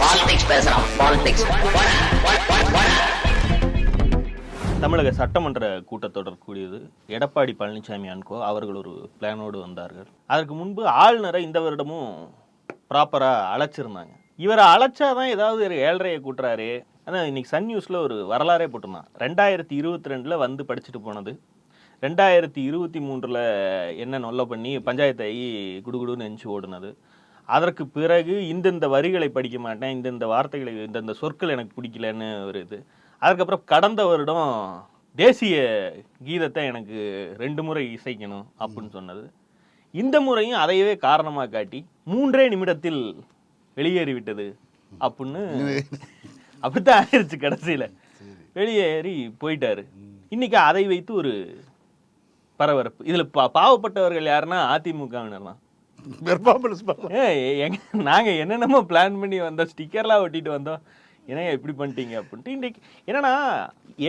Politics பேசுறான் politics தமிழக சட்டமன்ற கூட்டத்தொடர் கூடியது. எடப்பாடி பழனிசாமி அன்கோ அவர்கள் ஒரு பிளானோடு வந்தார்கள். அதற்கு முன்பு ஆளுநரை இந்த வருடமும் ப்ராப்பராக அழைச்சிருந்தாங்க. இவரை அழைச்சாதான் ஏதாவது ஒரு ஏழரையை கூட்டுறாரு. ஆனால் இன்னைக்கு சன் நியூஸில் ஒரு வரலாறே போட்டிருந்தான். ரெண்டாயிரத்தி இருபத்தி ரெண்டில் வந்து படிச்சுட்டு போனது. ரெண்டாயிரத்தி இருபத்தி மூன்றில் என்ன நொல்ல பண்ணி பஞ்சாயத்து ஆகி குடுகுடுன்னு நினச்சி ஓடுனது. அதற்கு பிறகு இந்தந்த வரிகளை படிக்க மாட்டேன் இந்தந்த வார்த்தைகளை இந்தந்த சொற்கள் எனக்கு பிடிக்கலன்னு ஒரு இது. அதுக்கப்புறம் கடந்த வருடம் தேசிய கீதத்தை எனக்கு ரெண்டு முறை இசைக்கணும் அப்படின்னு சொன்னது. இந்த முறையும் அதையவே காரணமாக காட்டி மூன்றே நிமிடத்தில் வெளியேறிவிட்டது அப்படின்னு அப்படித்தான் ஆயிருச்சு கடைசியில். வெளியேறி போயிட்டாரு. இன்னைக்கு அதை வைத்து ஒரு பரபரப்பு. இதுல பா பாவப்பட்டவர்கள் யாருன்னா அதிமுகவினர் தான் பெர்ஃபார்மன்ஸ் எங்க நாங்க என்னென்னமோ பிளான் பண்ணி வந்தோம். ஸ்டிக்கர்லாம் ஒட்டிட்டு வந்தோம். ஏன்னா இப்படி பண்ணிட்டீங்க அப்படின்ட்டு இன்னைக்கு என்னன்னா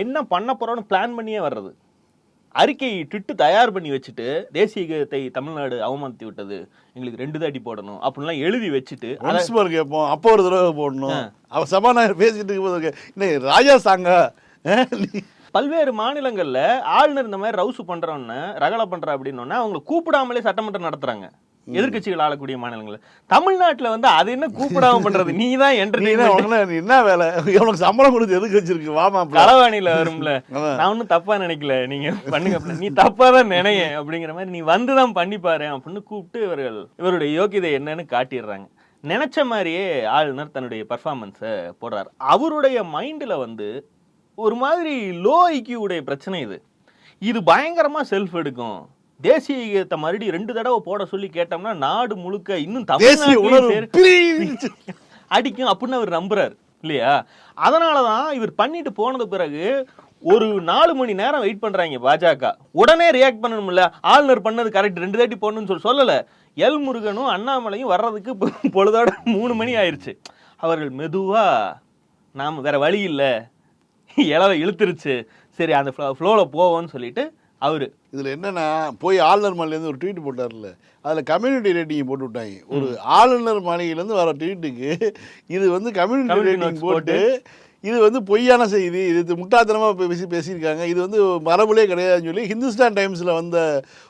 என்ன பண்ண போறோம்னு பிளான் பண்ணியே வர்றது. அறிக்கை ட்விட்டு தயார் பண்ணி வச்சுட்டு தேசிய கீதத்தை தமிழ்நாடு அவமானத்தி விட்டது. எங்களுக்கு ரெண்டு தாட்டி போடணும் அப்படின்லாம் எழுதி வச்சுட்டு மோர் கேட்போம் அப்போ ஒரு தடவை போடணும். அவ சபாநாயகர் பேசிட்டு இருக்கும்போது இன்னும் ராஜா சாங்க. பல்வேறு மாநிலங்கள்ல ஆளுநர் இந்த மாதிரி ரவுசு பண்றோன்னு ரகலை பண்ற அப்படின்னோன்னா அவங்களை கூப்பிடாமலே சட்டமன்றம் நடத்துறாங்க. எதிர்க்கட்சிகள் ஆளக்கூடிய மாநிலங்கள்ல தமிழ்நாட்டுல வந்து அது என்ன கூப்பிடாம பண்றது? நீ தான் நீ என்ன வேலை? உனக்கு சம்பளம் கொடுத்து எதுக்கு வச்சிருக்கு? வாமா களவாணியில வரும்ல. நான் ஒன்றும் தப்பா நினைக்கல. நீங்க பண்ணுங்க. நீ தப்பா தான் நினைய அப்படிங்கிற மாதிரி நீ வந்து தான் பண்ணி பாரு அப்படின்னு கூப்பிட்டு இவர்கள் இவருடைய யோகிதை என்னன்னு காட்டிடுறாங்க. நினைச்ச மாதிரியே ஆளுநர் தன்னுடைய பர்ஃபார்மன்ஸை போடுறாரு. அவருடைய மைண்டில் வந்து ஒரு மாதிரி லோ உடைய பிரச்சனை இது. இது பயங்கரமா செல்ஃப் எடுக்கும் தேசிய கீதத்தை மறுபடியும் ரெண்டு தடவை போட சொல்லி கேட்டோம்னா நாடு முழுக்க இன்னும் பிரிஞ்சு. அடிக்கும் அப்படின்னு அவர் நம்புறாரு இல்லையா? அதனால தான் இவர் பண்ணிட்டு போனது பிறகு ஒரு நாலு மணி நேரம் வெயிட் பண்றாங்க பாஜக. உடனே ரியாக்ட் பண்ணணும்ல. ஆளுநர் பண்ணது கரெக்ட் ரெண்டு தாட்டி போடணும்னு சொல்லி சொல்லல. எல் முருகனும் அண்ணாமலையும் வர்றதுக்கு பொழுதோட மூணு மணி ஆயிருச்சு. அவர்கள் மெதுவா நாம வேற வழி இல்லை. இளவை இழுத்துருச்சு. சரி அந்த ஃப்ளோவில் போவோம்னு சொல்லிட்டு அவரு. இதுல என்னன்னா போய் ஆளுநர் மாளிகையிலேருந்து ஒரு ட்வீட் போட்டார்ல. அதுல கம்யூனிட்டி ரேட்டிங் போட்டு விட்டாங்க. ஒரு ஆளுநர் மாளிகையிலேருந்து வர ட்வீட்டுக்கு இது வந்து கம்யூனிட்டி ரேட்டிங் போட்டு இது வந்து பொய்யான செய்தி. இது முட்டாத்தனமாக பேசி பேசியிருக்காங்க. இது வந்து மரபுலே கிடையாதுன்னு சொல்லி ஹிந்துஸ்தான் டைம்ஸில் வந்த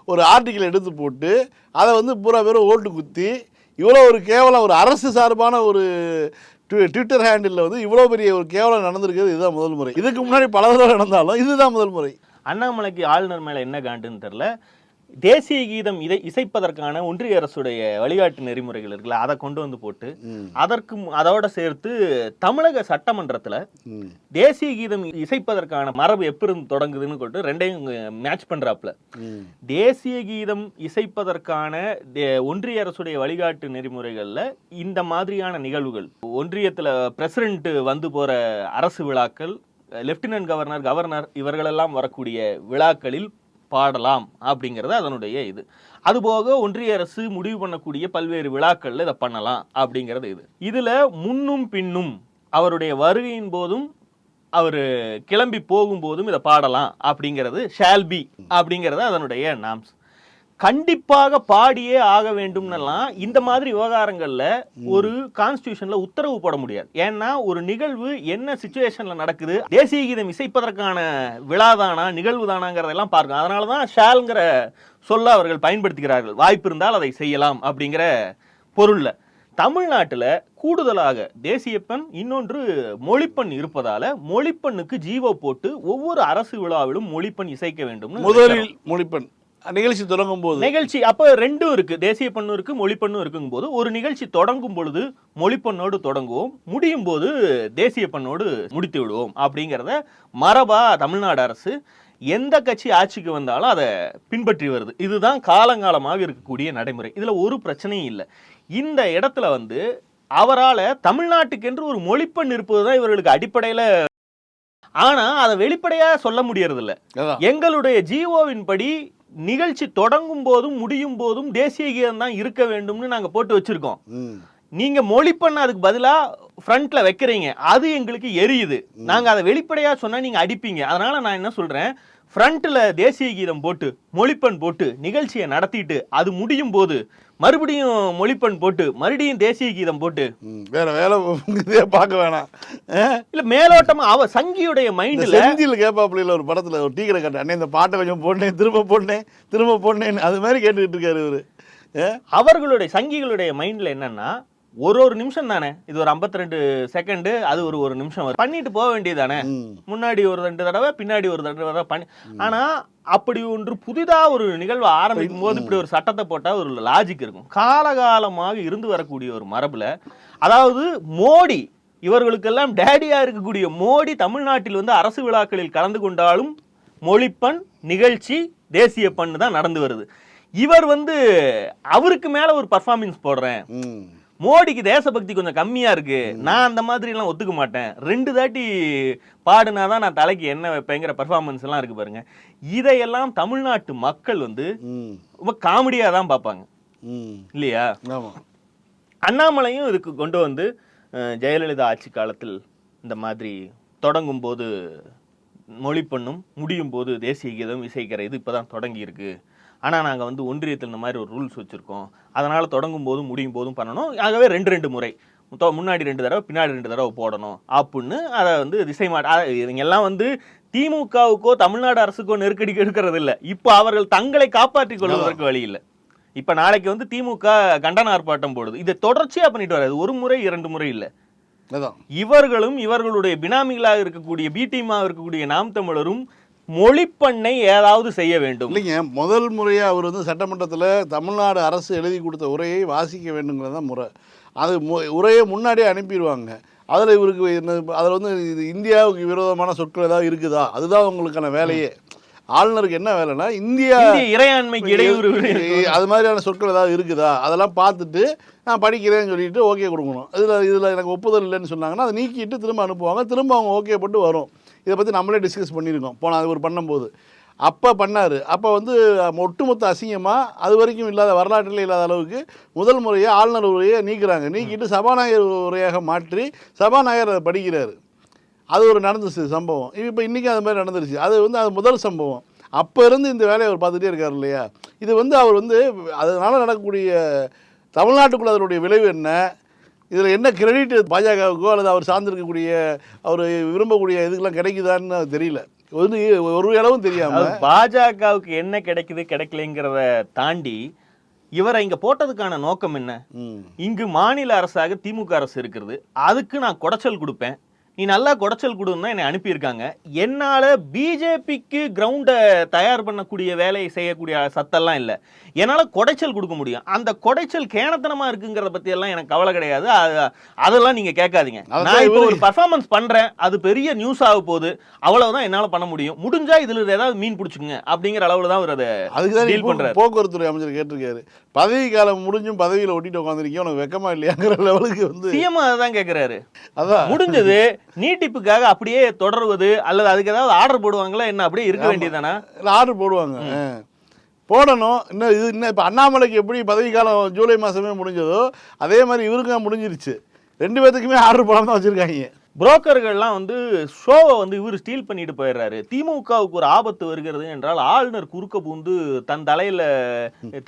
ஒரு ஆர்டிக்கல் எடுத்து போட்டு அதை வந்து பூரா பேரும் ஓட்டு குத்தி இவ்வளோ ஒரு கேவலம் ஒரு அரசு சார்பான ஒரு ட்வி- ட்விட்டர் ஹேண்டில் வந்து இவ்வளோ பெரிய ஒரு கேவலம் நடந்திருக்கிறது இதுதான் முதல் முறை. இதுக்கு முன்னாடி பல தடவை நடந்தாலும் இதுதான் முதல் முறை. அண்ணாமலைக்கு ஆளுநர் மேல என்ன காண்டுன்னு தெரியல தேசிய கீதம் இதை இசைப்பதற்கான ஒன்றிய அரசுடைய வழிகாட்டு நெறிமுறைகள் இருக்குல்ல அதை கொண்டு வந்து போட்டு. அதற்கு அதோட சேர்த்து தமிழக சட்டமன்றத்துல. தேசிய கீதம் இசைப்பதற்கான மரபு எப்ப இருந்து தொடங்குதுன்னு சொல்லிட்டு ரெண்டையும் மேட்ச் பண்றாப்ல ம். தேசிய கீதம் இசைப்பதற்கான ஒன்றிய அரசுடைய வழிகாட்டு நெறிமுறைகள்ல இந்த மாதிரியான நிகழ்வுகள் ஒன்றியத்துல பிரசிடென்ட் வந்து போற அரசு விழாக்கள் லெப்டினன்ட் கவர்னர் கவர்னர் இவர்களெல்லாம் வரக்கூடிய விழாக்களில் பாடலாம் அப்படிங்கிறது அதனுடைய இது. அதுபோக ஒன்றிய அரசு முடிவு பண்ணக்கூடிய பல்வேறு விழாக்களில் இதை பண்ணலாம் அப்படிங்கிறது இது. இதில் முன்னும் பின்னும் அவருடைய வருகையின் போதும் அவர் கிளம்பி போகும்போதும் இதை பாடலாம் அப்படிங்கிறது ஷால்பி அப்படிங்கிறது அதனுடைய நாம்ஸ் கண்டிப்பாக பாடியே ஆக வேண்டும்னெல்லாம் இந்த மாதிரி விவகாரங்கள்ல ஒரு கான்ஸ்டியூஷன்ல உத்தரவு போட முடியாது. ஏன்னா ஒரு நிகழ்வு என்ன சுச்சுவேஷன்ல நடக்குது தேசிய கீதம் இசைப்பதற்கான விழாதானா நிகழ்வு தானாங்கிறதெல்லாம் பார்க்கணும் அதனால தான் ஷால்ங்கிற சொல்ல அவர்கள் பயன்படுத்துகிறார்கள். வாய்ப்பு இருந்தால் அதை செய்யலாம் அப்படிங்கிற பொருள்ல. தமிழ்நாட்டுல கூடுதலாக தேசியப்பெண் இன்னொன்று மொழிப்பெண் இருப்பதால மொழிப்பெண்ணுக்கு ஜீவோ போட்டு ஒவ்வொரு அரசு விழாவிலும் மொழிப்பெண் இசைக்க வேண்டும் முதலில் மொழிப்பெண். நிகழ்ச்சி தொடங்கும் போது நிகழ்ச்சி அப்ப ரெண்டும் இருக்கு. தேசிய பெண்ணும் இருக்கு மொழிப்பெண்ணும் இருக்குங்கும் போது ஒரு நிகழ்ச்சி தொடங்கும் பொழுது மொழிப்பெண்ணோடு தொடங்குவோம். முடியும் போது தேசிய பெண்ணோடு முடித்து விடுவோம் அப்படிங்கிறத மரபா தமிழ்நாடு அரசு எந்த கட்சி ஆட்சிக்கு வந்தாலும் அதை பின்பற்றி வருது. இதுதான் காலங்காலமாக இருக்கக்கூடிய நடைமுறை. இதுல ஒரு பிரச்சனையும் இல்லை. இந்த இடத்துல வந்து அவரால தமிழ்நாட்டுக்கென்று ஒரு மொழிப்பெண் இருப்பதுதான் இவர்களுக்கு அடிப்படையில ஆனா அதை வெளிப்படையா சொல்ல முடியறதில்ல. எங்களுடைய ஜிஓவின் படி நிகழ்ச்சி தொடங்கும் போதும் முடியும் போதும் தேசிய கீதம் தான் இருக்க வேண்டும்னு நாங்க போட்டு வச்சிருக்கோம். ம். நீங்க மொழி பண்ண அதுக்கு பதிலா ஃப்ரண்ட்ல வைக்கிறீங்க. அது எங்களுக்கு எரியுது. நாங்க அதை வெளிப்படையா சொன்னா நீங்க அடிப்பீங்க. அதனால நான் என்ன சொல்றேன்? ஃப்ரண்ட்ல தேசிய கீதம் போட்டு மொழிப்பெண் போட்டு நிகழ்ச்சியை நடத்திட்டு அது முடியும் போது மறுபடியும் மொழிப்பண் போட்டு மறுபடியும் தேசிய கீதம் போட்டு வேற வேலை பார்க்க வேணாம்? இல்ல மேலோட்டமா அவ சங்கியுடைய மைண்ட்ல செந்தில் கேப்பாப்புல ஒரு படத்துல ஒரு டீ கடை கட்ட அண்ணே இந்த பாட்டை கொஞ்சம் போட்டேன் திரும்ப போட்டேன் திரும்ப போட்டேன் அது மாதிரி கேட்டுக்கிட்டு இருக்காரு இவரு? அவர்களுடைய சங்கிகளுடைய மைண்ட்ல என்னன்னா ஒரு ஒரு நிமிஷம் தானே? இது ஒரு 52 ரெண்டு செகண்ட் அது ஒரு ஒரு நிமிஷம் வரும். பண்ணிட்டு போக வேண்டியதானே ம். முன்னாடி ஒரு ரெண்டு தடவை பின்னாடி ஒரு தடவை பண்ணி ஆனா அப்படி ஒன்று புதிதா ஒரு நிகழ்வு ஆரம்பிக்கும் போது இப்படி ஒரு சட்டத்தை போட்டா ஒரு லாஜிக் இருக்கும். காலகாலமாக இருந்து வரக்கூடிய ஒரு மரபுல அதாவது மோடி இவர்களுக்கெல்லாம் டேடியா இருக்கக்கூடிய மோடி தமிழ்நாட்டில் வந்து அரசு விழாக்களில் கலந்து கொண்டாலும் மொழிப்பண் நிகழ்ச்சி தேசிய பண்ணு தான் நடந்து வருது. இவர் வந்து அவருக்கு மேல ஒரு பர்ஃபார்மன்ஸ் போடுறேன். மோடிக்கு தேசபக்தி கொஞ்சம் கம்மியா இருக்கு. நான் அந்த மாதிரி எல்லாம் ஒத்துக்க மாட்டேன். ரெண்டு தாட்டி பாடுனாதான் நான் தலைக்கு என்ன வைப்பேங்கிற பர்ஃபார்மன்ஸ் எல்லாம் இருக்கு பாருங்க. இதையெல்லாம் தமிழ்நாட்டு மக்கள் வந்து. ரொம்ப காமெடியா தான் பார்ப்பாங்க. இல்லையா? அண்ணாமலையும் இதுக்கு கொண்டு வந்து ஜெயலலிதா ஆட்சி காலத்தில் இந்த மாதிரி தொடங்கும் போது மொழிப்பண்ணும் முடியும் போது தேசிய கீதம் இசைக்கிற இது இப்பதான் தொடங்கி இருக்கு. ஆனா நாங்க வந்து ஒன்றியத்தில் இந்த மாதிரி ஒரு ரூல்ஸ் வச்சிருக்கோம். அதனால தொடங்கும் போதும் முடியும் போதும் பண்ணணும். ஆகவே ரெண்டு ரெண்டு முறை. முன்னாடி ரெண்டு தடவை பின்னாடி ரெண்டு தடவை போடணும். அப்படின்னு அதை வந்து திசை மாட்ட இவங்க எல்லாம் வந்து திமுகவுக்கோ தமிழ்நாடு அரசுக்கோ நெருக்கடி எடுக்கிறது இல்ல இப்போ அவர்கள் தங்களை காப்பாற்றிக் கொள்வதற்கு வழி இல்லை இப்ப நாளைக்கு வந்து திமுக கண்டன ஆர்ப்பாட்டம் போடுது. இதை தொடர்ச்சியா பண்ணிட்டு வராது. ஒரு முறை இரண்டு முறை இல்ல. இவர்களும் இவர்களுடைய பினாமிகளாக இருக்கக்கூடிய பி டீமாக இருக்கக்கூடிய நாம் தமிழரும் மொழிப்பண்ணை ஏதாவது செய்ய வேண்டும். இல்லைங்க முதல் முறையாக அவர் வந்து சட்டமன்றத்தில் தமிழ்நாடு அரசு எழுதி கொடுத்த உரையை வாசிக்க வேண்டுங்கிறது தான் முறை. அது உரையை முன்னாடியே அனுப்பிடுவாங்க. அதில் இவருக்கு என்ன அதில் வந்து இது இந்தியாவுக்கு விரோதமான சொற்கள் ஏதாவது இருக்குதா? அதுதான் உங்களுக்கான வேலையே. ஆளுநருக்கு என்ன வேலைன்னா இந்தியா இறையாண்மைக்கு இடையூறு அது மாதிரியான சொற்கள் ஏதாவது இருக்குதா? அதெல்லாம் பார்த்துட்டு நான் படிக்கிறேன்னு சொல்லிட்டு ஓகே கொடுக்கணும். இதில் இதில் எனக்கு ஒப்புதல் இல்லைன்னு சொன்னாங்கன்னா அதை நீக்கிட்டு திரும்ப அனுப்புவாங்க. திரும்ப அவங்க ஓகே போட்டு வரும். இதை பற்றி நம்மளே டிஸ்கஸ் பண்ணியிருக்கோம். போன அது ஒரு பண்ணும்போது. அப்போ பண்ணார். அப்போ வந்து ஒட்டுமொத்த அசிங்கமாக அது வரைக்கும் இல்லாத வரலாற்றில் இல்லாத அளவுக்கு முதல் முறையாக ஆளுநர் உரையை நீக்கிறாங்க. நீக்கிட்டு சபாநாயகர் உரையாக மாற்றி சபாநாயகர் அதை படிக்கிறார். அது ஒரு நடந்துச்சு சம்பவம். இப்போ இன்றைக்கி அது மாதிரி நடந்துருச்சு. அது வந்து அது முதல் சம்பவம். அப்போ இருந்து இந்த வேலையை அவர் பார்த்துட்டே இருக்கார் இல்லையா? இது வந்து அவர் வந்து அதனால் நடக்கக்கூடிய தமிழ்நாட்டுக்குள்ள அதனுடைய விளைவு என்ன? இதில் என்ன கிரெடிட் பாஜகவுக்கோ அல்லது அவர் சார்ந்திருக்கக்கூடிய அவர் விரும்பக்கூடிய இதுக்கெல்லாம் கிடைக்குதான்னு தெரியல. வந்து ஒரு அளவும் தெரியாமல் பாஜகவுக்கு என்ன கிடைக்குது கிடைக்கலைங்கிறத தாண்டி இவரை இங்க போட்டதுக்கான நோக்கம் என்ன? இங்கு மாநில அரசாக திமுக அரசு இருக்கிறது. அதுக்கு நான் குடைச்சல் கொடுப்பேன். நீ நல்லா குடைச்சல் கொடுன்னு என்னை அனுப்பியிருக்காங்க. என்னால பிஜேபிக்கு கிரவுண்டை தயார் பண்ணக்கூடிய வேலையை செய்யக்கூடிய சத்தெல்லாம் இல்லை. என்னால குடைச்சல் கொடுக்க முடியும். அந்த குடைச்சல் கேணத்தனமா இருக்குங்கிறத பத்தி எல்லாம் எனக்கு கவலை கிடையாது. அது- அதெல்லாம் நீங்க கேட்காதீங்க. நான் இப்போ ஒரு பர்ஃபார்மன்ஸ் பண்றேன். அது பெரிய நியூஸ் ஆக போகுது. அவ்வளவுதான் என்னால பண்ண முடியும். முடிஞ்சா இதுல ஏதாவது மீன் பிடிச்சுங்க அப்படிங்கிற அளவுல தான் அவர் அதை அதுக்கு தான் டீல் பண்றாரு. போக்குவரத்துறை அமைச்சர் கேட்டிருக்காரு. பதவி காலம் முடிஞ்சும் பதவியில் ஒட்டிட்டு உட்காந்துருக்கீங்க உனக்கு வெக்கமா இல்லையாங்கிற லெவலுக்கு வந்து சிஎம் அதான் கேக்குறாரு. அதான். முடிஞ்சது நீட்டிப்புக்காக அப்படியே தொடர்வது அல்லது அதுக்கு ஏதாவது ஆர்டர் போடுவாங்களா? என்ன அப்படியே இருக்க வேண்டியதானா ஆர்டர் போடுவாங்க. போடணும். இன்னும் இது இன்னும் இப்போ அண்ணாமலைக்கு எப்படி பதவிக்காலம் ஜூலை மாதமே முடிஞ்சதோ அதே மாதிரி இவருக்கும் முடிஞ்சிருச்சு. ரெண்டு பேர்த்துக்குமே ஆர்டர் போடாமல் தான் வச்சுருக்காங்க. புரோக்கர்கள்லாம் வந்து ஷோவை வந்து இவர் ஸ்டீல் பண்ணிட்டு போயிடுறாரு. திமுகவுக்கு ஒரு ஆபத்து வருகிறது என்றால் ஆளுநர் குறுக்க பூந்து தன் தலையில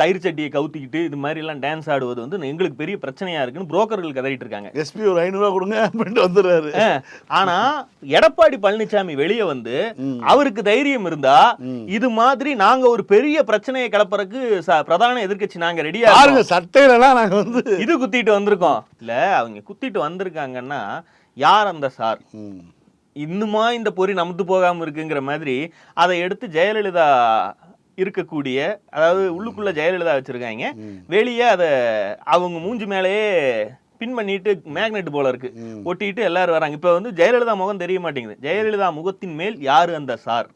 தயிர் சட்டியை கவுத்திக்கிட்டு இது மாதிரி எல்லாம் டான்ஸ் ஆடுவது வந்து எங்களுக்கு பெரிய பிரச்சனையா இருக்குன்னு புரோக்கர்கள் கதறிட்டு இருக்காங்க. எஸ்பி ஒரு ஐநூறுரூவா கொடுங்க அப்படின்ட்டு வந்துடுறாரு. ஆனா எடப்பாடி பழனிசாமி வெளியே வந்து. அவருக்கு தைரியம் இருந்தா. இது மாதிரி நாங்க ஒரு பெரிய பிரச்சனையை கிளப்புறதுக்கு பிரதான எதிர்க்கட்சி நாங்க ரெடியா பாருங்க சட்டையிலலாம் நாங்கள் வந்து இது குத்திட்டு வந்திருக்கோம். இல்ல அவங்க குத்திட்டு வந்திருக்காங்கன்னா யார் அந்த சார். இன்னுமா இந்த பொறி நமுத்து போகாம இருக்குங்கிற மாதிரி அதை எடுத்து ஜெயலலிதா இருக்கக்கூடிய அதாவது உள்ளுக்குள்ள ஜெயலலிதா வச்சிருக்காங்க. வெளியே அதை அவங்க மூஞ்சி மேலேயே பின் பண்ணிட்டு மேக்னெட் போல இருக்கு. ஒட்டிட்டு எல்லாரும் வராங்க. இப்ப வந்து ஜெயலலிதா முகம் தெரிய மாட்டேங்குது. ஜெயலலிதா முகத்தின் மேல் யாரு அந்த சார்.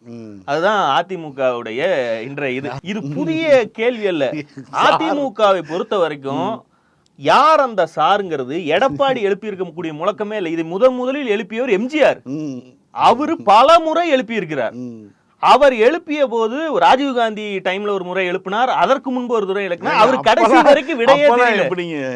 அதுதான் அதிமுகவுடைய இன்றைய இது. இது புதிய கேள்வி அல்ல. அதிமுகவை பொறுத்த வரைக்கும் யார் அந்த சாருங்கிறது எடப்பாடி எழுப்பி இருக்கக்கூடிய முழக்கமே இல்லை இது முதன் முதலில் எழுப்பியவர் எம்ஜிஆர். அவரு பல முறை எழுப்பி இருக்கிறார் ம். அவர் எழுப்பிய போது ராஜீவ் காந்தி டைம்ல ஒரு முறை எழுப்பினார். அதற்கு முன்பு ஒரு முறை எழுப்பினார் அவர் கடைசி வரைக்கும் விடையே தெரியல.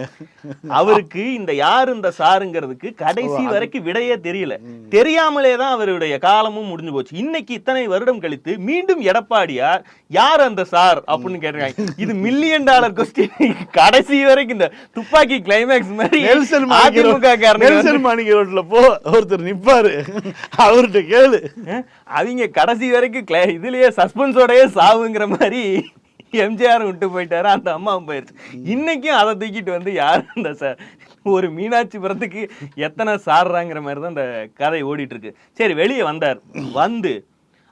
அவருக்கு இந்த யார் இந்த சாருங்கிறதுக்கு கடைசி வரைக்கும் விடையே தெரியல. தெரியாமலே தான் அவருடைய காலமும் முடிஞ்சு போச்சு. இன்னைக்கு இத்தனை வருடம் கழித்து மீண்டும் எடப்பாடியார் யார் அந்த சார் அப்படின்னு கேட்டிருக்காங்க. இது மில்லியன் டாலர் கொஸ்டின் கடைசி வரைக்கும் இந்த துப்பாக்கி கிளைமேக்ஸ் மாதிரி நெல்சன் மாணிக்க ரோட்ல போ ஒருத்தர் நிப்பாரு. அவர்கிட்ட கேளு. அவங்க கடைசி வரைக்கும் கிளை- இதுலயே சஸ்பென்ஸோடயே சாவுங்கிற மாதிரி எம்ஜிஆர் விட்டு போயிட்டாரு அந்த அம்மாவும் போயிருச்சு. இன்னைக்கும் அதை தூக்கிட்டு வந்து யார் அந்த சார் ஒரு மீனாட்சிபுரத்துக்கு எத்தனை சாடுறாங்கிற மாதிரி தான் இந்த கதை ஓடிட்டு இருக்கு சரி வெளியே வந்தார். வந்து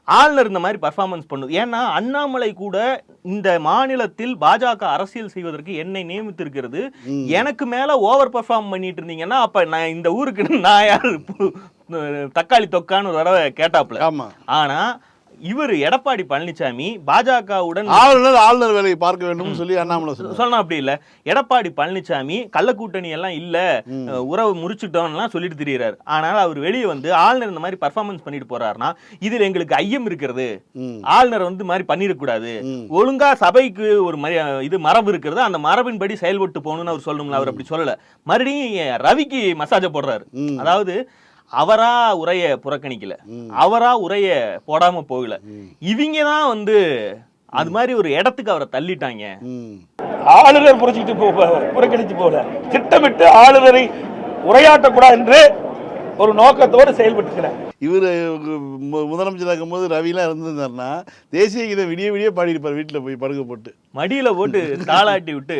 ஆளுநர் இந்த மாதிரி பர்ஃபார்மன்ஸ் பண்ணுது ஏன்னா அண்ணாமலை கூட இந்த மாநிலத்தில் பாஜக அரசியல் செய்வதற்கு என்னை நியமித்திருக்கிறது. எனக்கு மேல ஓவர் பெர்ஃபார்ம் பண்ணிட்டு இருந்தீங்கன்னா அப்ப நான் இந்த ஊருக்கு நான் யாரு? தக்காளி தொக்கான்னு ஒரு தடவை கேட்டாப்ல ஆமா. ஆனா இவர் எடப்பாடி பழனிசாமி பாஜகவுடன் ஆளுநர் ஆளுநர் வேலையை பார்க்க வேண்டும் சொல்லி அண்ணாமலை சொல்லணும் அப்படி இல்ல. எடப்பாடி பழனிசாமி கள்ளக்கூட்டணி எல்லாம் இல்ல உறவு முறிச்சுட்டோம்லாம் சொல்லிட்டு திரியறாரு. ஆனால் அவர் வெளியே வந்து ஆளுநர் இந்த மாதிரி பர்ஃபார்மன்ஸ் பண்ணிட்டு போறாருன்னா இதுல எங்களுக்கு ஐயம் இருக்கிறது. ஆளுநர் வந்து மாதிரி பண்ணிடக்கூடாது. ஒழுங்கா சபைக்கு ஒரு இது மரபு இருக்கிறது. அந்த மரபின்படி செயல்பட்டு போகணும்னு அவர் சொல்லணும்ல அவர் அப்படி சொல்லல. மறுபடியும் ரவிக்கு மசாஜ போடுறாரு. அதாவது அவரா உரைய புறக்கணிக்கல. அவரா உரைய போடாம போகல. இவங்க தான் வந்து அது மாதிரி ஒரு இடத்துக்கு அவரை தள்ளிட்டாங்க. ஆளுநர் புரட்சிட்டு போ புறக்கணிச்சு போல திட்டமிட்டு ஆளுநரை உரையாற்றக்கூடாது என்று ஒரு நோக்கத்தோடு செயல்பட்டுக்கிறார் இவர் முதலமைச்சராக இருக்கும்போது ரவிலாம் இருந்திருந்தாருன்னா தேசிய கீதம் விடிய விடிய பாடியிருப்பார் வீட்டில் போய் படுக்க போட்டு. மடியில போட்டு தாளாட்டி விட்டு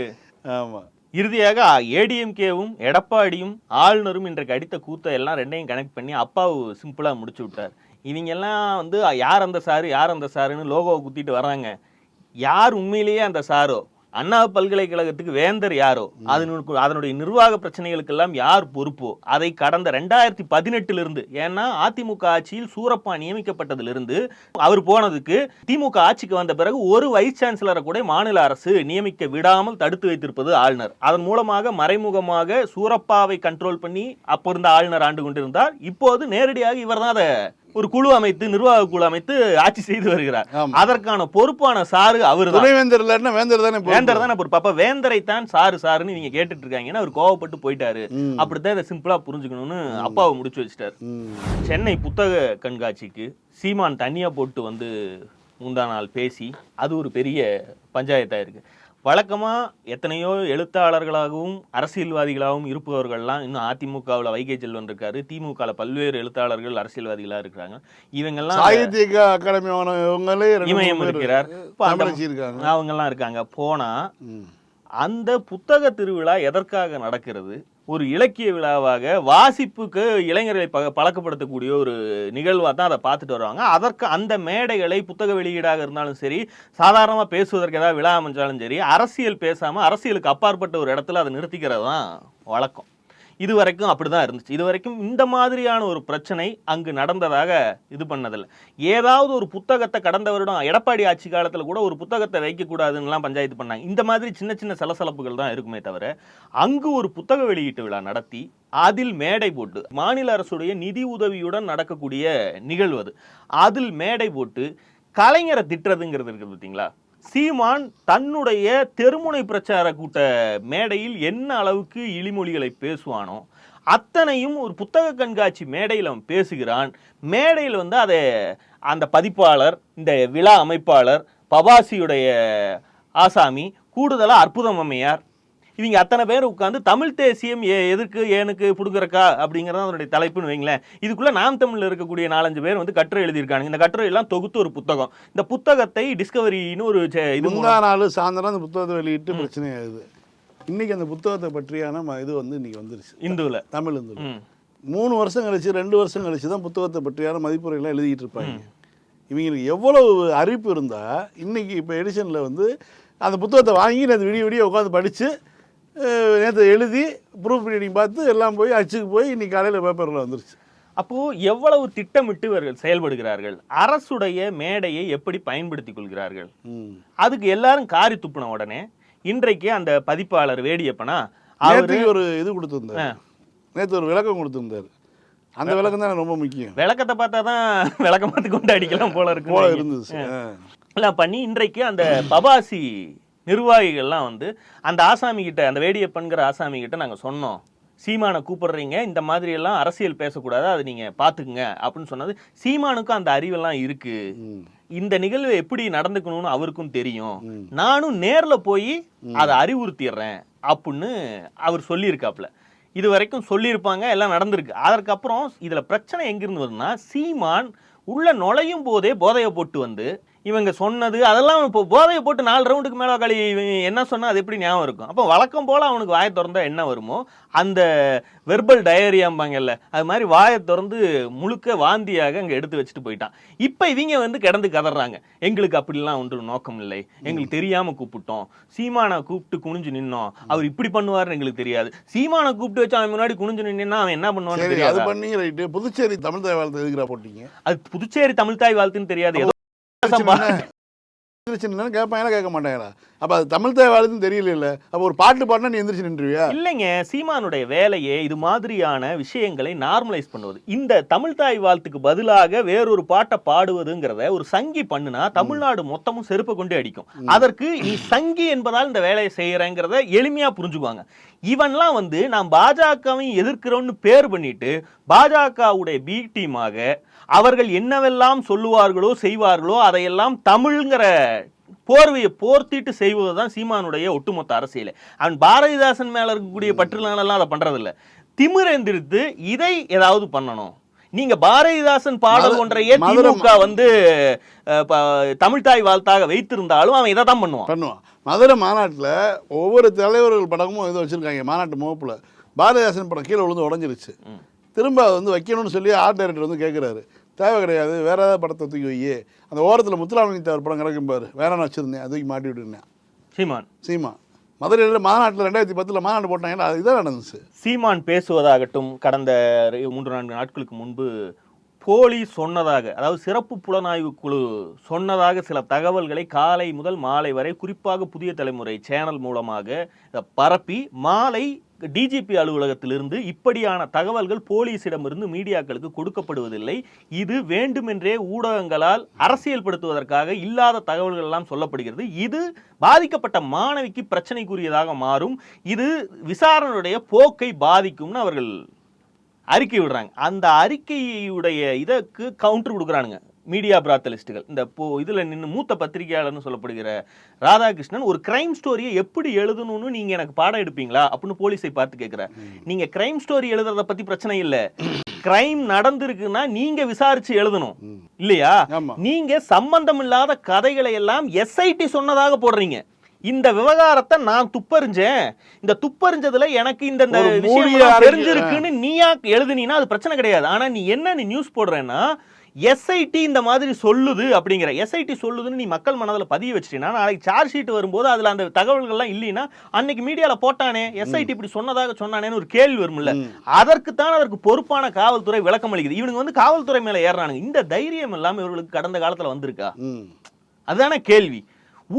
ஆமா. இறுதியாக ஏடிஎம்கேவும் எடப்பாடியும் ஆளுநரும் இன்றைக்கு அடித்த கூத்த எல்லாம் ரெண்டையும் கனெக்ட் பண்ணி அப்பாவு சிம்பிளாக முடிச்சு விட்டார். இவங்கெல்லாம் வந்து யார் அந்த சாரு? யார் அந்த சாருன்னு லோகோவை குத்திட்டு வராங்க யார் உண்மையிலேயே அந்த சாரோ? அண்ணா பல்கலைக்கழகத்துக்கு வேந்தர் யாரோ? அதனுக்கு அதனுடைய நிர்வாக பிரச்சனைகளுக்கெல்லாம் யார் பொறுப்போ? அதை கடந்த ரெண்டாயிரத்தி பதினெட்டிலிருந்து ஏன்னா அதிமுக ஆட்சியில் சூரப்பா நியமிக்கப்பட்டதிலிருந்து அவர் போனதுக்கு திமுக ஆட்சிக்கு வந்த பிறகு ஒரு வைஸ் சான்சலரை கூட மாநில அரசு நியமிக்க விடாமல் தடுத்து வைத்திருப்பது ஆளுநர். அதன் மூலமாக மறைமுகமாக சூரப்பாவை கண்ட்ரோல் பண்ணி அப்போ இருந்த ஆளுநர் ஆண்டு கொண்டிருந்தார். இப்போது நேரடியாக இவர் தான் அதை ஒரு குழு அமைத்து நிர்வாக குழு அமைத்து ஆட்சி செய்து வருகிறார். அதற்கான பொறுப்பான சாரு அவர் துணைவேந்தர் வேந்தர் தானே. வேந்தர் தான் பொறுப்பு அப்ப வேந்தரை தான் சாரு சாருன்னு நீங்க கேட்டுட்டு இருக்காங்கன்னா அவர் கோவப்பட்டு போயிட்டாரு. அப்படித்தான் இதை சிம்பிளா புரிஞ்சுக்கணும்னு அப்பாவை முடிச்சு வச்சிட்டாரு. சென்னை புத்தக கண்காட்சிக்கு சீமான் தனியா போட்டு வந்து முந்தா நாள் பேசி அது ஒரு பெரிய பஞ்சாயத்தா இருக்கு வழக்கமா எத்தனையோ எழுத்தாளர்களாகவும் அரசியல்வாதிகளாகவும் இருப்பவர்கள்லாம் இன்னும் அதிமுகவில் வைகை செல்வன் இருக்காரு. திமுகவில் பல்வேறு எழுத்தாளர்கள் அரசியல்வாதிகளா இருக்கிறாங்க. இவங்கெல்லாம் சாகித்ய அகாடமி இமயம் இருக்கிறார். அவங்கெல்லாம் இருக்காங்க. போனா ம். அந்த புத்தக திருவிழா எதற்காக நடக்கிறது? ஒரு இலக்கிய விழாவாக வாசிப்புக்கு இளைஞர்களை ப பழக்கப்படுத்தக்கூடிய ஒரு நிகழ்வாக தான் அதை பார்த்துட்டு வருவாங்க. அதற்கு அந்த மேடைகளை புத்தக வெளியீடாக இருந்தாலும் சரி சாதாரணமாக பேசுவதற்கு ஏதாவது விழா அமைஞ்சாலும் சரி அரசியல் பேசாமல் அரசியலுக்கு அப்பாற்பட்ட ஒரு இடத்துல அதை நிறுத்திக்கிறது தான் வழக்கம். இது வரைக்கும் அப்படிதான் இருந்துச்சு. இது வரைக்கும் இந்த மாதிரியான ஒரு பிரச்சனை அங்கு நடந்ததாக இது பண்ணதில்லை. ஏதாவது ஒரு புத்தகத்தை கடந்த வருடம் எடப்பாடி ஆட்சி காலத்தில் கூட ஒரு புத்தகத்தை வைக்கக்கூடாதுன்னுலாம் பஞ்சாயத்து பண்ணாங்க. இந்த மாதிரி சின்ன சின்ன சலசலப்புகள் தான் இருக்குமே தவிர அங்கு ஒரு புத்தக வெளியீட்டு விழா நடத்தி அதில் மேடை போட்டு மாநில அரசுடைய நிதி உதவியுடன் நடக்கக்கூடிய நிகழ்வு அது. அதில் மேடை போட்டு கலைஞரை திட்டுறதுங்கிறது இருக்குது பார்த்தீங்களா சீமான் தன்னுடைய தெருமுனை பிரச்சார கூட்ட மேடையில் என்ன அளவுக்கு இழிமொழிகளை பேசுவானோ அத்தனையும் ஒரு புத்தக கண்காட்சி மேடையில் அவன் பேசுகிறான். மேடையில் வந்து அதை அந்த பதிப்பாளர் இந்த விழா அமைப்பாளர் பபாசியுடைய ஆசாமி கூடுதலாக அற்புதம் அம்மையார் இவங்க அத்தனை பேர் உட்காந்து தமிழ் தேசியம் ஏ எதுக்கு ஏனுக்கு புடுங்குறக்கா அப்படிங்கிறது அதனுடைய தலைப்புன்னு வைங்களேன். இதுக்குள்ள நாம் தமிழ்ல இருக்கக்கூடிய நாலஞ்சு பேர் வந்து கட்டுரை எழுதியிருக்காங்க இந்த கட்டுரை எல்லாம் தொகுத்து ஒரு புத்தகம். இந்த புத்தகத்தை டிஸ்கவரின்னு ஒரு சே- இது முந்தா நாள் சாயந்தரம் அந்த புத்தகத்தை வெளியிட்டு பிரச்சனை ஆகுது இன்னைக்கு அந்த புத்தகத்தை பற்றியான இது வந்து இன்னைக்கு வந்துருச்சு. இந்துல. தமிழ் இந்து மூணு வருஷம் கழிச்சு ரெண்டு வருஷம் கழிச்சு தான் புத்தகத்தை பற்றியான மதிப்புரைகள்லாம் எழுதிட்டு இருப்பாங்க. இவங்களுக்கு எவ்வளவு அறிவிப்பு இருந்தா இன்னைக்கு இப்போ எடிஷனில் வந்து அந்த புத்தகத்தை வாங்கி நேற்று விடிய விடிய உட்காந்து படித்து நேற்று எழுதி ப்ரூஃப் ரீடிங் பார்த்து எல்லாம் போய் அச்சுக்கு போய் இன்னைக்கு காலையில் பேப்பரில் வந்துருச்சு. அப்போ எவ்வளவு திட்டமிட்டு இவர்கள் செயல்படுகிறார்கள்? அரசுடைய மேடையை எப்படி பயன்படுத்திக் கொள்கிறார்கள்? அதுக்கு எல்லாரும் காரி துப்புன உடனே இன்றைக்கு அந்த பதிப்பாளர் வேடியப்பனா அவரு ஒரு இது கொடுத்துருந்தாரு. நேற்று ஒரு விளக்கம் கொடுத்துருந்தாரு. அந்த விளக்கம். தான் ரொம்ப முக்கியம். விளக்கத்தை பார்த்தா தான் விளக்கமாத்து கொண்டு அடிக்கலாம் போல இருக்கு போல இருந்தது ஆ. எல்லாம் பண்ணி இன்றைக்கு அந்த பபாசி நிர்வாகிகள்லாம் வந்து அந்த ஆசாமி கிட்ட அந்த வேடியப்பன்கிற ஆசாமி கிட்ட நாங்க சொன்னோம். சீமானை கூப்பிடுறீங்க இந்த மாதிரி எல்லாம் அரசியல் பேசக்கூடாது அதை நீங்க பாத்துக்குங்க அப்படின்னு சொன்னது. சீமானுக்கும் அந்த அறிவெல்லாம் இருக்கு. ம். இந்த நிகழ்வு எப்படி நடந்துக்கணும்னு அவருக்கும் தெரியும். நானும் நேர்ல போய் அதை அறிவுறுத்திடுறேன் அப்படின்னு அவர் சொல்லியிருக்காப்ல இது வரைக்கும் சொல்லியிருப்பாங்க எல்லாம் நடந்திருக்கு. அதற்கப்புறம் இதுல பிரச்சனை எங்கிருந்து வருதுன்னா சீமான் உள்ள நுழையும் போதே போதையை போட்டு வந்து இவங்க சொன்னது அதெல்லாம் இப்போ போதையை போட்டு நாலு ரவுண்டுக்கு மேலே களி என்ன சொன்னா அது எப்படி ஞாபகம் இருக்கும்? அப்போ வழக்கம் போல அவனுக்கு வாயை திறந்தா என்ன வருமோ அந்த வெர்பல் டயரியாம்பாங்கல்ல அது மாதிரி வாயை திறந்து முழுக்க வாந்தியாக அங்கே எடுத்து வச்சுட்டு போயிட்டான். இப்போ இவங்க வந்து கிடந்து கதறாங்க. எங்களுக்கு அப்படிலாம் ஒன்று நோக்கம் இல்லை. எங்களுக்கு தெரியாம கூப்பிட்டோம். சீமானை கூப்பிட்டு குனிஞ்சு நின்னோம். அவர் இப்படி பண்ணுவாருன்னு எங்களுக்கு தெரியாது. சீமானை கூப்பிட்டு வச்சு அவன் முன்னாடி குனிஞ்சு நின்னா அவன் என்ன பண்ணுவான்னு சரி அது தெரியாது? பண்ணி ரைட்டு. புதுச்சேரி தமிழ் தேவாலயத்தை எதுக்குறா போட்டீங்க? அது புதுச்சேரி தமிழ் தாய் வாழ்த்துன்னு தெரியாது. ஏதோ எந்திரிச்சு நின்னு கேட்பாங்களா கேட்க மாட்டாங்களா அப்ப அது தமிழ் தேவாலயத்துன்னு தெரியல அப்ப ஒரு பாட்டு பாடினா நீ எந்திரிச்சு நின்றுவியா? இல்லைங்க சீமானுடைய வேலையே இது மாதிரியான விஷயங்களை நார்மலைஸ் பண்ணுவது. இந்த தமிழ் தாய் வாழ்த்துக்கு பதிலாக வேறொரு பாட்டை பாடுவதுங்கிறத ஒரு சங்கி பண்ணுனா தமிழ்நாடு மொத்தமும் செருப்பை கொண்டு அடிக்கும். அதற்கு நீ சங்கி என்பதால் இந்த வேலையை செய்யறேங்கிறத எளிமையா புரிஞ்சுக்குவாங்க. இவன்லாம் வந்து நான் பாஜகவையும் எதிர்க்கிறோன்னு பேர் பண்ணிட்டு பாஜகவுடைய பி டீமாக அவர்கள் என்னவெல்லாம் சொல்லுவார்களோ செய்வார்களோ அதையெல்லாம் தமிழ்ங்கிற போர்வையை போர்த்திட்டு செய்வது தான் சீமானுடைய ஒட்டுமொத்த அரசியல். அவன் பாரதிதாசன் மேல இருக்கக்கூடிய பற்றுனாலெல்லாம் அதை பண்றதில்ல. திமிரெந்திரித்து இதை ஏதாவது பண்ணணும். நீங்க பாரதிதாசன் பாடல் ஒன்றையே திமுக வந்து தமிழ்தாய் வாழ்த்தாக வைத்திருந்தாலும் அவன் இதை தான் பண்ணுவான். பண்ணுவான். மதுரை மாநாட்டில் ஒவ்வொரு தலைவர்கள் படமும் இது வச்சுருக்காங்க மாநாட்டு முகப்பில். பாரதிதாசன் படம் கீழே விழுந்து உடஞ்சிருச்சு. திரும்ப வந்து வைக்கணும்னு சொல்லி ஆர்ட் டைரக்டர் வந்து கேட்குறாரு தேவை கிடையாது. வேற ஏதாவது படத்தை தூக்கி வை. அந்த ஓரத்தில் முத்துராமலிங்க தேவர் படம் கிடக்கும் பாரு. வேற நான் வச்சுருந்தேன்? தூக்கி மாட்டி விட்டுருந்தேன். சீமான். சீமா மதுரையில் மாநாட்டில் ரெண்டாயிரத்தி பத்தில் மாநாடு போட்டாங்கன்னா அது இதான் நடந்துச்சு. சீமான் பேசுவதாகட்டும் கடந்த மூன்று நான்கு நாட்களுக்கு முன்பு போலீஸ் சொன்னதாக அதாவது சிறப்பு புலனாய்வு குழு சொன்னதாக சில தகவல்களை காலை முதல் மாலை வரை குறிப்பாக புதிய தலைமுறை சேனல் மூலமாக பரப்பி மாலை டிஜிபி அலுவலகத்திலிருந்து இப்படியான தகவல்கள் போலீஸிடமிருந்து மீடியாக்களுக்கு கொடுக்கப்படுவதில்லை. இது வேண்டுமென்றே ஊடகங்களால் அரசியல்படுத்துவதற்காக இல்லாத தகவல்கள் எல்லாம் சொல்லப்படுகிறது. இது பாதிக்கப்பட்ட மாணவிக்கு பிரச்சனைக்குரியதாக மாறும். இது விசாரணையுடைய போக்கை பாதிக்கும்னு அவர்கள் அறிக்கை விடுறாங்க. அந்த அறிக்கையுடைய இதற்கு கவுண்டர் கொடுக்குறானுங்க. மீடியா பிராத்தலிஸ்ட்டுகள் இந்த இப்போ இதில் நின்று மூத்த பத்திரிகையாளர்னு சொல்லப்படுகிற ராதாகிருஷ்ணன் ஒரு கிரைம் ஸ்டோரியை எப்படி எழுதணும்னு நீங்கள் எனக்கு பாடம் எடுப்பீங்களா? அப்படின்னு போலீஸை பார்த்து கேட்குறார் நீங்கள் கிரைம் ஸ்டோரி எழுதுறத பற்றி பிரச்சனை இல்லை. கிரைம் நடந்திருக்குன்னா நீங்க விசாரிச்சு எழுதணும். இல்லையா. நீங்க சம்பந்தம் இல்லாத கதைகளை எல்லாம் எஸ்ஐடி சொன்னதாக போடுறீங்க. இந்த விவகாரத்தை நான் துப்பறிஞ்சேன். இந்த துப்பறிஞ்சதுல எனக்கு இந்த விஷயம் தெரிஞ்சிருக்குன்னு நீயா எழுதுனீன்னா அது பிரச்சனை கிடையாது. ஆனா நீ என்ன நீ நியூஸ் போடுறேன்னா எஸ்ஐடி இந்த மாதிரி சொல்லுது அப்படிங்கிற எஸ்ஐடி சொல்லுதுன்னு நீ மக்கள் மனதில் பதிய வச்சிட்டீங்கன்னா நாளைக்கு சார்ஜ் ஷீட் வரும்போது அதுல அந்த தகவல்கள்லாம் இல்லைன்னா அன்னைக்கு மீடியால போட்டானே எஸ்ஐடி இப்படி சொன்னதாக சொன்னானேன்னு ஒரு கேள்வி வரும்ல. அதற்கு தான் அதற்கு பொறுப்பான காவல்துறை விளக்கம் அளிக்குது. இவனுங்க வந்து காவல்துறை மேல ஏறானுங்க இந்த தைரியம் எல்லாம் இவர்களுக்கு கடந்த காலத்துல வந்திருக்கா? அதுதானே கேள்வி.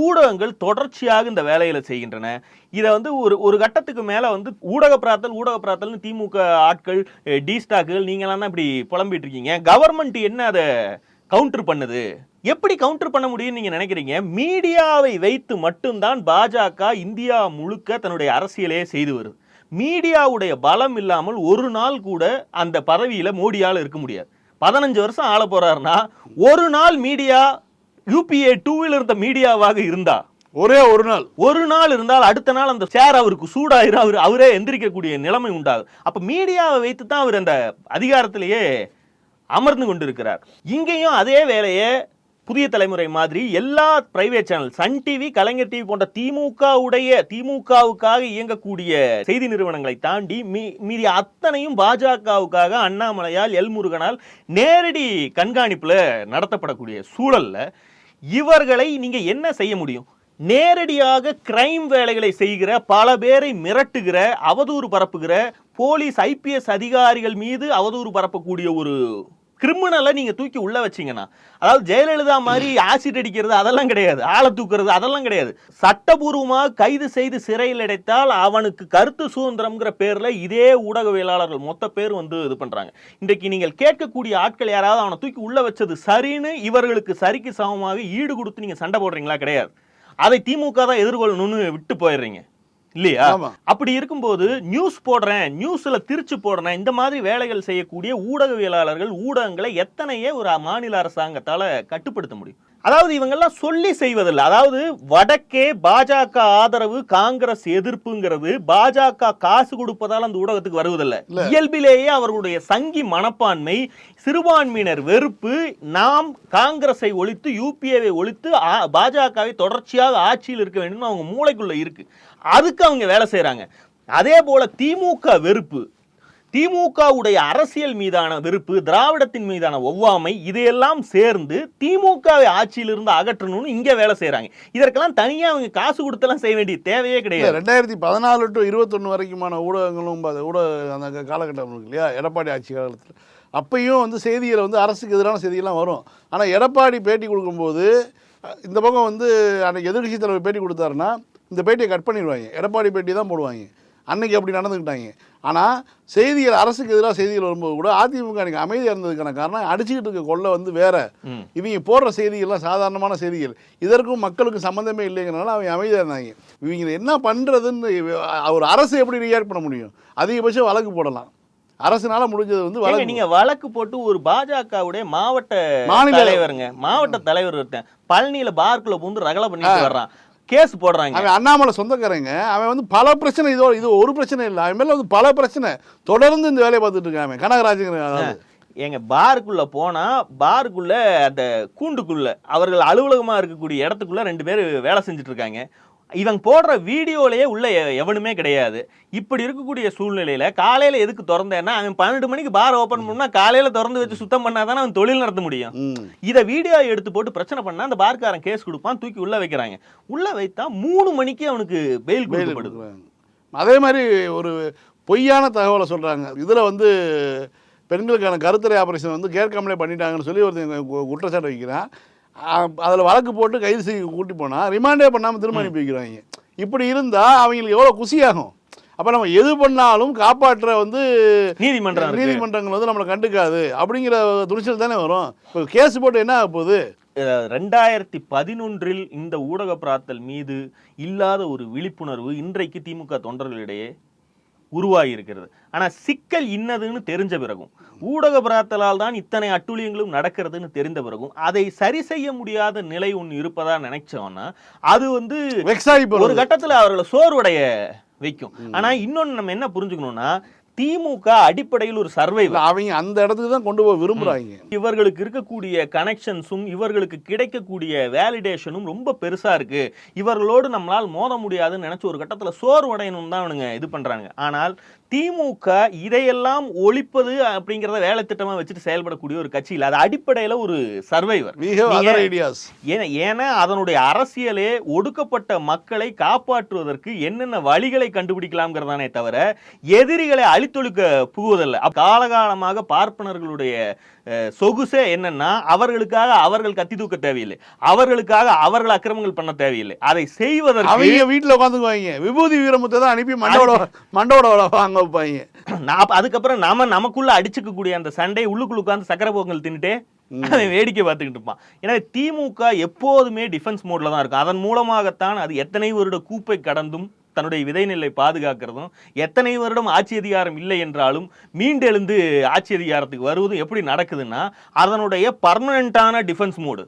ஊடகங்கள் தொடர்ச்சியாக இந்த வேலையில செய்கின்றன. இதை வந்து ஒரு ஒரு கட்டத்துக்கு மேல வந்து ஊடக பிரார்த்தல் ஊடக பிரார்த்தல்னு திமுக ஆட்கள் டி ஸ்டாக்குகள் நீங்களாம் தான் இப்படி புலம்பிட்டு இருக்கீங்க. கவர்மெண்ட் என்ன அதை கவுண்டர் பண்ணுது? எப்படி கவுண்டர் பண்ண முடியும்னு நீங்க நினைக்கிறீங்க? மீடியாவை வைத்து மட்டும்தான் பாஜக இந்தியா முழுக்க தன்னுடைய அரசியலே செய்து வருது. மீடியாவுடைய பலம் இல்லாமல் ஒரு நாள் கூட அந்த பதவியில மோடியால் இருக்க முடியாது. பதினஞ்சு வருஷம் ஆள போறாருன்னா ஒரு நாள் மீடியா யூபிஏ டூவில் இருந்த மீடியாவாக இருந்தா ஒரே ஒரு நாள். ஒரு நாள் இருந்தால் அடுத்த நாள் அந்த சேர் அவருக்கு சூடாயிரும் அவர் அவரே எந்திரிக்கக்கூடிய நிலைமை உண்டாகும் அப்ப மீடியாவை வைத்து தான் அவர் அந்த அதிகாரத்திலேயே அமர்ந்து கொண்டிருக்கிறார். இங்கேயும் அதே வேலையை புதிய தலைமுறை மாதிரி எல்லா private channel Sun TV Kalaignar TV போன்ற திமுகவுடைய திமுகவுக்காக இயங்கக்கூடிய செய்தி நிறுவனங்களை தாண்டி மீ- மீதி அத்தனையும் பாஜகவுக்காக அண்ணாமலையால் எல் முருகனால் நேரடி கண்காணிப்புல நடத்தப்படக்கூடிய சூழல்ல இவர்களை நீங்கள் என்ன செய்ய முடியும்? நேரடியாக கிரைம் வேலைகளை செய்கிற பல பேரை மிரட்டுகிற அவதூறு பரப்புகிற போலீஸ் ஐபிஎஸ் அதிகாரிகள் மீது அவதூறு பரப்பக்கூடிய ஒரு கிரிமினலை நீங்கள் தூக்கி உள்ளே வச்சீங்கன்னா அதாவது ஜெயலலிதா மாதிரி ஆசிட் அடிக்கிறது அதெல்லாம் கிடையாது. ஆளை தூக்குறது அதெல்லாம் கிடையாது. சட்டபூர்வமாக கைது செய்து சிறையில் அடைத்தால் அவனுக்கு கருத்து சுதந்திரம்ங்கிற பேரில் இதே ஊடகவியலாளர்கள் மொத்த பேர் வந்து இது பண்ணுறாங்க இன்றைக்கு நீங்கள் கேட்கக்கூடிய ஆட்கள் யாராவது அவனை தூக்கி உள்ளே வச்சது சரின்னு இவர்களுக்கு சரிக்கு சமமாக ஈடு கொடுத்து நீங்கள் சண்டை போடுறீங்களா? கிடையாது. அதை திமுக தான் எதிர்கொள்ளணும்னு விட்டு போயிடுறீங்க. இல்லையா. அப்படி இருக்கும்போது நியூஸ் போடுறேன் நியூஸ்ல திருச்சு போடுறேன் இந்த மாதிரி வேலைகள் செய்யக்கூடிய ஊடகவியலாளர்கள் ஊடகங்களை எத்தனையே ஒரு மாநில அரசாங்கத்தால கட்டுப்படுத்த முடியும். அதாவது இவங்கெல்லாம் சொல்லி செய்வதில்லை. அதாவது வடக்கே பாஜக ஆதரவு காங்கிரஸ் எதிர்ப்புங்கிறது பாஜக காசு கொடுப்பதால் அந்த ஊடகத்துக்கு வருவதில்லை. இயல்பிலேயே அவர்களுடைய சங்கி மனப்பான்மை சிறுபான்மையினர் வெறுப்பு நாம் காங்கிரஸை ஒழித்து யூபிஏவை ஒழித்து பாஜகவை தொடர்ச்சியாக ஆட்சியில் இருக்க வேண்டும் அவங்க மூளைக்குள்ள இருக்கு. அதுக்கு அவங்க வேலை செய்றாங்க. அதே போல திமுக வெறுப்பு. திமுகவுடைய அரசியல் மீதான வெறுப்பு திராவிடத்தின் மீதான ஒவ்வாமை இதையெல்லாம் சேர்ந்து திமுகவை ஆட்சியிலிருந்து அகற்றணும்னு இங்க வேலை செய்றாங்க. இதற்கெல்லாம் தனியா அவங்க காசு கொடுத்தெல்லாம் செய்ய வேண்டிய தேவையே கிடையாது. ரெண்டாயிரத்தி பதினாலு டு இருபத்தொன்று வரைக்குமான ஊடகங்களும் அது ஊடக அந்த காலகட்டம் இருக்கு இல்லையா? எடப்பாடி ஆட்சி காலத்தில். அப்பயும் வந்து செய்திகள் வந்து அரசுக்கு எதிரான செய்திகள்லாம் வரும். ஆனால் எடப்பாடி பேட்டி கொடுக்கும்போது இந்த பக்கம் வந்து அன்னைக்கு எதிர்க்கட்சி தலைவர் பேட்டி கொடுத்தாருன்னா இந்த பேட்டியை கட் பண்ணிடுவாங்க. எடப்பாடி பேட்டி தான் போடுவாங்க. அன்னைக்கு அப்படி நடந்துக்கிட்டாங்க. ஆனால் செய்திகள் அரசுக்கு எதிராக செய்திகள் வரும்போது கூட அதிமுக அன்னைக்கு அமைதியாக இருந்ததுக்கான காரணம் அடிச்சுக்கிட்டு இருக்க கொள்ள வந்து வேற. இவங்க போடுற செய்திகள்லாம் சாதாரணமான செய்திகள். இதற்கும் மக்களுக்கும் சம்மந்தமே இல்லைங்கிறனால அவங்க அமைதியாக இருந்தாங்க. இவங்க என்ன பண்ணுறதுன்னு ஒரு அரசு எப்படி ரியாக்ட் பண்ண முடியும்? அதிகபட்சம் வழக்கு போடலாம். அரசுனால முடிஞ்சது வந்து வழக்கு நீங்க வழக்கு போட்டு ஒரு பாஜகவுடைய மாவட்ட மாநில- தலைவருங்க. மாவட்ட தலைவர் ஒருத்தன். பழனியில பார்க்குள்ள பூந்து ரகலை பண்ணிட்டு வர்றான். கேஸ் போடுறாங்க. அவன் அண்ணாமலை சொந்தக்காரங்க. அவன் வந்து பல பிரச்சனை இதோ இது ஒரு பிரச்சனை இல்லை. அவன் மேல வந்து பல பிரச்சனை. தொடர்ந்து இந்த வேலையை பார்த்துட்டு இருக்கான் அவன் கனகராஜுங்கிற எங்க பாருக்குள்ள போனா பாருக்குள்ள அந்த கூண்டுக்குள்ள அவர்கள் அலுவலகமா இருக்கக்கூடிய இடத்துக்குள்ள ரெண்டு பேர் வேலை செஞ்சுட்டு இருக்காங்க. இவன் போடுற வீடியோலயே உள்ள எவனுமே கிடையாது. இப்படி இருக்கக்கூடிய சூழ்நிலையில காலையில எதுக்கு திறந்தேன்னா அவன் பன்னெண்டு மணிக்கு பார் ஓபன் பண்ணா காலையில திறந்து வச்சு சுத்தம் பண்ணாதானே அவன் தொழில் நடத்த முடியும். இதை வீடியோ எடுத்து போட்டு பிரச்சனை பண்ணா அந்த பார்க்காரன் கேஸ் கொடுப்பான் தூக்கி உள்ள வைக்கிறாங்க. உள்ள வைத்தா மூணு மணிக்கு அவனுக்கு பெயில் கொடுக்கப்படுது. அதே மாதிரி ஒரு பொய்யான தகவலை சொல்றாங்க. இதுல வந்து பெண்களுக்கான கருத்தடை ஆபரேஷன் வந்து கேட்காமலே பண்ணிட்டாங்கன்னு சொல்லி கு- குற்றச்சாட்டு வைக்கிறான். அதில் வழக்கு போட்டு கைது செய்ய கூட்டி போனால் ரிமாண்டே பண்ணாமல் திரும்ப அனுப்பி வைக்கிறாங்க. இப்படி இருந்தால் அவங்களுக்கு எவ்வளோ குசியாகும்? அப்போ நம்ம எது பண்ணாலும் காப்பாற்ற வந்து நீதிமன்றம். நீதிமன்றங்கள் வந்து நம்மளை கண்டுக்காது. அப்படிங்கிற துணிச்சல் தானே வரும். இப்போ கேஸ் போட்டு என்ன ஆக போகுது? ரெண்டாயிரத்தி பதினொன்றில் இந்த ஊடக பிராத்தல் மீது இல்லாத ஒரு விழிப்புணர்வு இன்றைக்கு திமுக தொண்டர்களிடையே உருவாகி இருக்கிறது ஆனா சிக்கல் இன்னதுன்னு தெரிஞ்ச பிறகும் ஊடக பிராத்தலால் தான் இத்தனை அட்டூழியங்களும் நடக்கிறதுன்னு தெரிந்த பிறகும் அதை சரி செய்ய முடியாத நிலை ஒன்று இருப்பதா நினைச்சோம்னா அது வந்து ஒரு கட்டத்துல அவர்களை சோர்வடைய வைக்கும். ஆனா இன்னொன்னு நம்ம என்ன புரிஞ்சுக்கணும்னா திமுக அடிப்படையில் ஒரு சர்வைவர் அவங்க அந்த இடத்துக்கு தான் கொண்டு போக விரும்புகிறாங்க இவர்களுக்கு இருக்கக்கூடிய கனெக்ஷன்ஸும் இவர்களுக்கு கிடைக்கக்கூடிய வேலிடேஷனும் ரொம்ப பெருசா இருக்கு. இவர்களோடு நம்மளால் மோத முடியாதுன்னு நினைச்சு ஒரு கட்டத்துல சோர்வடையணும் தான் அவனுங்க இது பண்றாங்க ஆனால் திமுக இதையெல்லாம் ஒழிப்பது அப்படிங்கிறத வேலை திட்டமா வச்சுட்டு செயல்படக்கூடிய ஒரு கட்சி இல்லை. அது அடிப்படையில ஒரு சர்வைவர். ஏன்னா ஏன்னா அதனுடைய அரசியலே ஒடுக்கப்பட்ட மக்களை காப்பாற்றுவதற்கு என்னென்ன வழிகளை கண்டுபிடிக்கலாம்ங்கிறதானே தவிர எதிரிகளை அழித்தொழிக்க புகுவதில்லை காலகாலமாக பார்ப்பனர்களுடைய சொகுசே என்னன்னா அவர்களுக்காக அவர்கள் கத்தி தூக்க தேவையில்லை. அவர்களுக்காக அவர்கள் அக்கிரமங்கள் பண்ண தேவையில்லை. அதை செய்வதற்கு அவங்க வீட்டில் உட்காந்துக்குவாங்க விபூதி வீரமுத்தை தான் அனுப்பி மண்டோட மண்டோட வாங்க வைப்பாங்க. நான் அதுக்கப்புறம் நாம நமக்குள்ள அடிச்சுக்கக்கூடிய அந்த சண்டை உள்ளுக்குள்ள உட்கார்ந்து சக்கரை பொங்கல் தின்னுட்டே அவன் வேடிக்கை பார்த்துக்கிட்டு இருப்பான். எனவே திமுக எப்போதுமே டிஃபென்ஸ் மோட்ல தான் இருக்கும். அதன் மூலமாகத்தான் அது எத்தனை வருட கூப்பை கடந்தும் தன்னுடைய விதைநிலை பாதுகாக்கிறதும் எத்தனை வருடம் ஆட்சி அதிகாரம் இல்லை என்றாலும் மீண்டெழுந்து ஆட்சி அதிகாரத்துக்கு வருவதும் எப்படி நடக்குதுன்னா அதனுடைய பர்மனண்டான டிஃபென்ஸ் மோடு.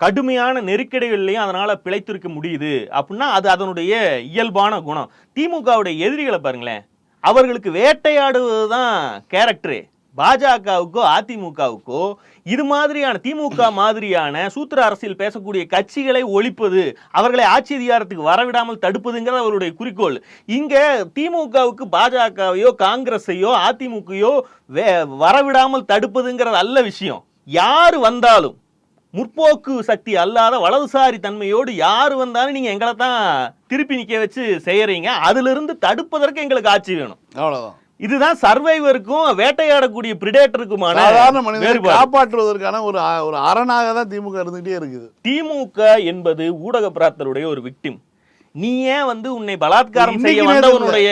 கடுமையான நெருக்கடிகள்லையும் அதனால பிழைத்திருக்க முடியுது அப்படின்னா அது அதனுடைய இயல்பான குணம். திமுகவுடைய எதிரிகளை பாருங்களேன் அவர்களுக்கு வேட்டையாடுவது தான் கேரக்டரே பாஜகவுக்கோ அதிமுகவுக்கோ இது மாதிரியான திமுக மாதிரியான சூத்திர அரசியல் பேசக்கூடிய கட்சிகளை ஒழிப்பது அவர்களை ஆட்சி அதிகாரத்துக்கு வரவிடாமல் தடுப்பதுங்கிறது அவருடைய குறிக்கோள். இங்கே திமுகவுக்கு பாஜகவையோ காங்கிரஸையோ அதிமுகவையோ வே- வரவிடாமல் தடுப்பதுங்கிறது அல்ல விஷயம். யார் வந்தாலும் முற்போக்கு சக்தி அல்லாத வலதுசாரி தன்மையோடு யார் வந்தாலும் நீங்கள் எங்களை தான் திருப்பி நிற்க வச்சு செய்கிறீங்க அதிலிருந்து தடுப்பதற்கு எங்களுக்கு ஆட்சி வேணும். அவ்வளோதான் இதுதான் சர்வைவருக்கும் வேட்டையாடக்கூடிய பிரிடேட்டருக்குமான சாதாரண வேறுபாடு. காப்பாற்றுவதற்கான ஒரு ஒரு அரணாக தான் திமுக இருந்துகிட்டே இருக்குது. திமுக என்பது ஊடக பிரார்த்தருடைய ஒரு விக்டிம் நீ ஏன் வந்து உன்னை பலாத்காரம் செய்ய வந்தவனுடைய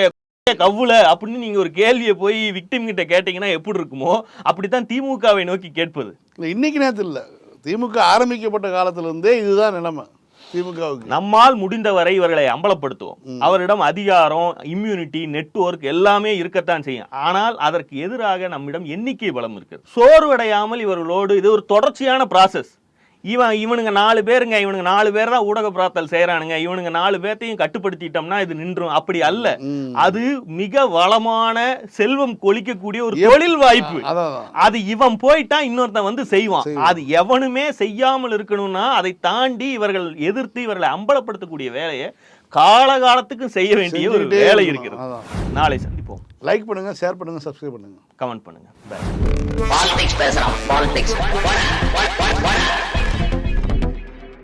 கவ்வுல அப்படின்னு நீங்க ஒரு கேள்வியை போய் விக்டிம் கிட்ட கேட்டீங்கன்னா எப்படி இருக்குமோ அப்படித்தான் திமுகவை நோக்கி கேட்பது. இன்னைக்கு நேரத்தில் இல்லை. திமுக ஆரம்பிக்கப்பட்ட காலத்திலிருந்தே இதுதான் நிலைமை. திமுகவுக்கு. நம்மால் முடிந்தவரை இவர்களை அம்பலப்படுத்துவோம். அவரிடம் அதிகாரம் இம்யூனிட்டி நெட்வொர்க் எல்லாமே இருக்கத்தான் செய்யும். ஆனால் அதற்கு எதிராக நம்மிடம் எண்ணிக்கை பலம் இருக்கு சோர்வடையாமல் இவர்களோடு இது ஒரு தொடர்ச்சியான process. இவன் இவனுங்க நாலு பேருங்க இவனுங்க நாலு பேர் தான் ஊடக பிரார்த்தல் செய்யறானுங்க இவனுங்க நாலு பேர்த்தையும் கட்டுப்படுத்திட்டோம்னா இது நின்றும் அப்படி அல்ல. அது மிக வளமான செல்வம் கொளிக்கக்கூடிய ஒரு தொழில் வாய்ப்பு. அது இவன் போயிட்டா இன்னொருத்தன் வந்து செய்வான். அது எவனுமே செய்யாமல் இருக்கணும்னா அதை தாண்டி இவர்கள் எதிர்த்து இவர்களை அம்பலப்படுத்தக்கூடிய வேலையை காலகாலத்துக்கு செய்ய வேண்டிய ஒரு வேலை. இருக்கிறது. நாளை சந்திப்போம் லைக் பண்ணுங்க ஷேர் பண்ணுங்க சப்ஸ்கிரைப் பண்ணுங்க கமெண்ட் பண்ணுங்க. பாலிடிக்ஸ் பேசுறான் பாலிடிக்ஸ்